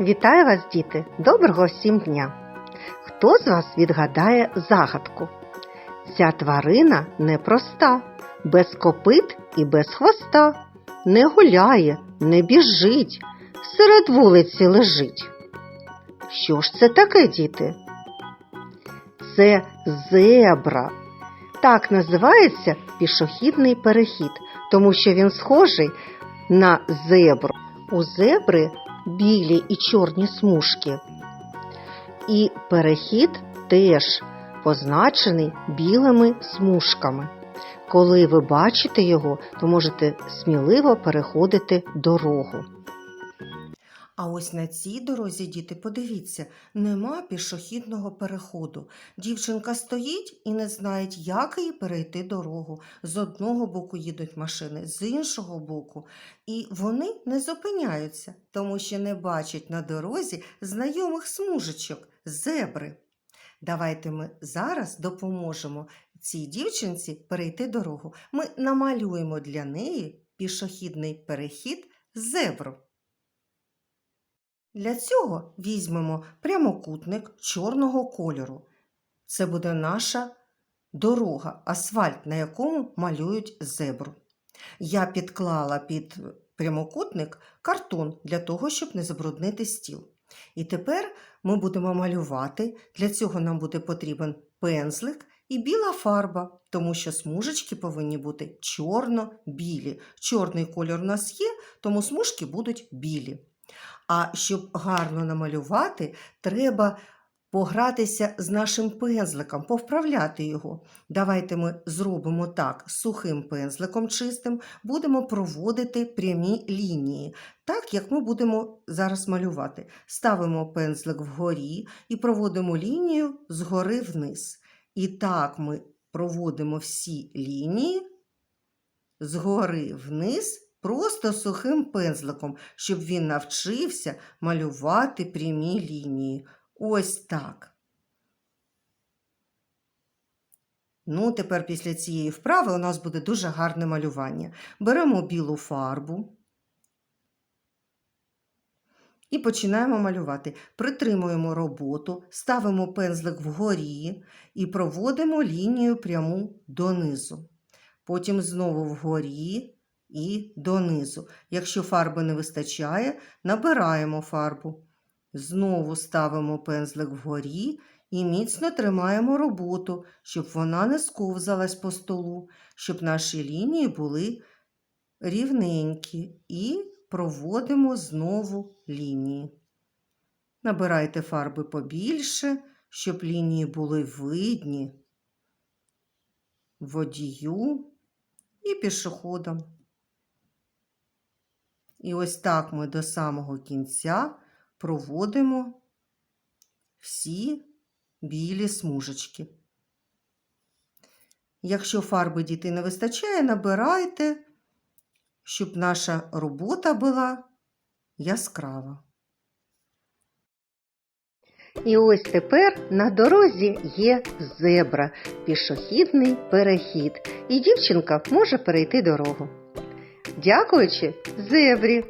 Вітаю вас, діти! Доброго всім дня! Хто з вас відгадає загадку? Ця тварина непроста, без копит і без хвоста, не гуляє, не біжить, серед вулиці лежить. Що ж це таке, діти? Це зебра. Так називається пішохідний перехід, тому що він схожий на зебру. У зебри білі і чорні смужки. І перехід теж позначений білими смужками. Коли ви бачите його, то можете сміливо переходити дорогу. А ось на цій дорозі, діти, подивіться, нема пішохідного переходу. Дівчинка стоїть і не знає, як їй перейти дорогу. З одного боку їдуть машини, з іншого боку. І вони не зупиняються, тому що не бачать на дорозі знайомих смужечок, зебри. Давайте ми зараз допоможемо цій дівчинці перейти дорогу. Ми намалюємо для неї пішохідний перехід зебру. Для цього візьмемо прямокутник чорного кольору. Це буде наша дорога, асфальт, на якому малюють зебру. Я підклала під прямокутник картон для того, щоб не забруднити стіл. І тепер ми будемо малювати. Для цього нам буде потрібен пензлик і біла фарба, тому що смужечки повинні бути чорно-білі. Чорний кольор у нас є, тому смужки будуть білі. А щоб гарно намалювати, треба погратися з нашим пензликом, повправляти його. Давайте ми зробимо так сухим пензликом чистим, будемо проводити прямі лінії, так як ми будемо зараз малювати. Ставимо пензлик вгорі і проводимо лінію згори вниз. І так ми проводимо всі лінії згори вниз. Просто сухим пензликом, щоб він навчився малювати прямі лінії. Ось так. Ну, тепер після цієї вправи у нас буде дуже гарне малювання. Беремо білу фарбу і починаємо малювати. Притримуємо роботу, ставимо пензлик вгорі і проводимо лінію пряму донизу. Потім знову вгорі і донизу. Якщо фарби не вистачає, набираємо фарбу. Знову ставимо пензлик вгорі і міцно тримаємо роботу, щоб вона не сковзалась по столу, щоб наші лінії були рівненькі. І проводимо знову лінії. Набирайте фарби побільше, щоб лінії були видні водію і пішоходам. І ось так ми до самого кінця проводимо всі білі смужечки. Якщо фарби діти не вистачає, набирайте, щоб наша робота була яскрава. І ось тепер на дорозі є зебра, пішохідний перехід, і дівчинка може перейти дорогу. Дякуючи зебрі.